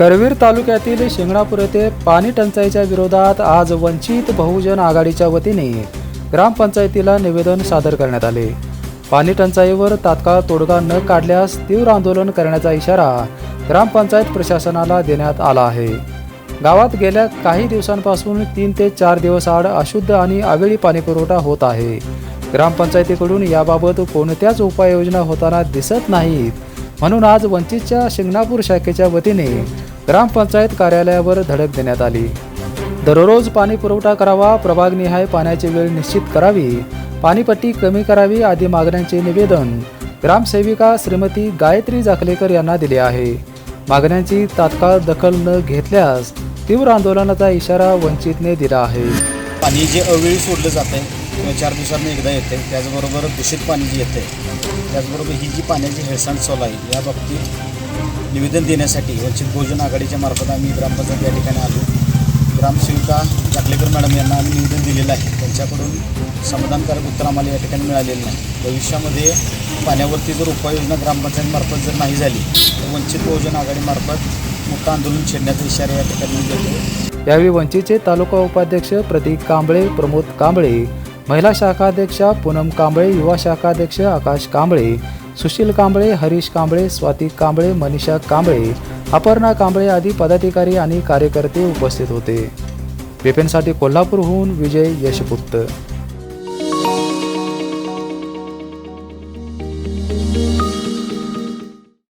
करवीर तालुक्यातील शिंगणापूर येथे पाणी टंचाईच्या विरोधात आज वंचित बहुजन आघाडीच्या वतीने ग्रामपंचायतीला निवेदन सादर करण्यात आले. पाणी टंचाईवर तात्काळ तोडगा न काढल्यास तीव्र आंदोलन करण्याचा इशारा ग्रामपंचायत प्रशासनाला देण्यात आला आहे. गावात गेल्या काही दिवसांपासून तीन ते चार दिवस आड अशुद्ध आणि आवेळी पाणीपुरवठा होत आहे. ग्रामपंचायतीकडून याबाबत कोणत्याच उपाययोजना होताना दिसत नाहीत. म्हणून आज वंचितच्या शिंगणापूर शाखेच्या वतीने ग्रामपंचायत कार्यालयावर धडक देण्यात आली. दररोज पाणी पुरवठा करावा प्रभागनिहाय पाण्याची वेळ निश्चित करावी पाणीपट्टी कमी करावी आदी मागण्यांचे निवेदन ग्रामसेविका श्रीमती गायत्री जाखलेकर यांना दिले आहे. मागण्यांची तात्काळ दखल न घेतल्यास तीव्र आंदोलनाचा इशारा वंचितने दिला आहे. पाणी जे अवेळी सोडलं जातं आहे किंवा चार दिवसांनी एकदा येते त्याचबरोबर दूषित पाणी जे येते त्याचबरोबर ही जी पाण्याची हेळसांड चालू आहे या बाबतीत निवेदन देण्यासाठी वंचित बहुजन आघाडीच्या मार्फत आम्ही ग्रामपंचायत या ठिकाणी आलो. ग्रामसेविका जाकलेकर मॅडम यांना आम्ही निवेदन दिलेलं आहे. त्यांच्याकडून समाधानकारक उत्तर आम्हाला या ठिकाणी मिळालेलं नाही. भविष्यामध्ये पाण्यावरती जर उपाययोजना ग्रामपंचायतमार्फत जर नाही झाली तर वंचित बहुजन आघाडीमार्फत मोठं आंदोलन छेडण्याचा इशारा या ठिकाणी देतो यावेळी वंचितचे तालुका उपाध्यक्ष प्रतीक कांबळे प्रमोद कांबळे महिला शाखाध्यक्षा पूनम कांबळे युवा शाखाध्यक्ष आकाश कांबळे सुशील कांबळे हरीश कांबळे स्वाती कांबळे मनीषा कांबळे अपर्णा कांबळे आदी पदाधिकारी आणि कार्यकर्ते उपस्थित होते. पेपेंसाठी कोल्हापूरहून विजय यशपुत्त.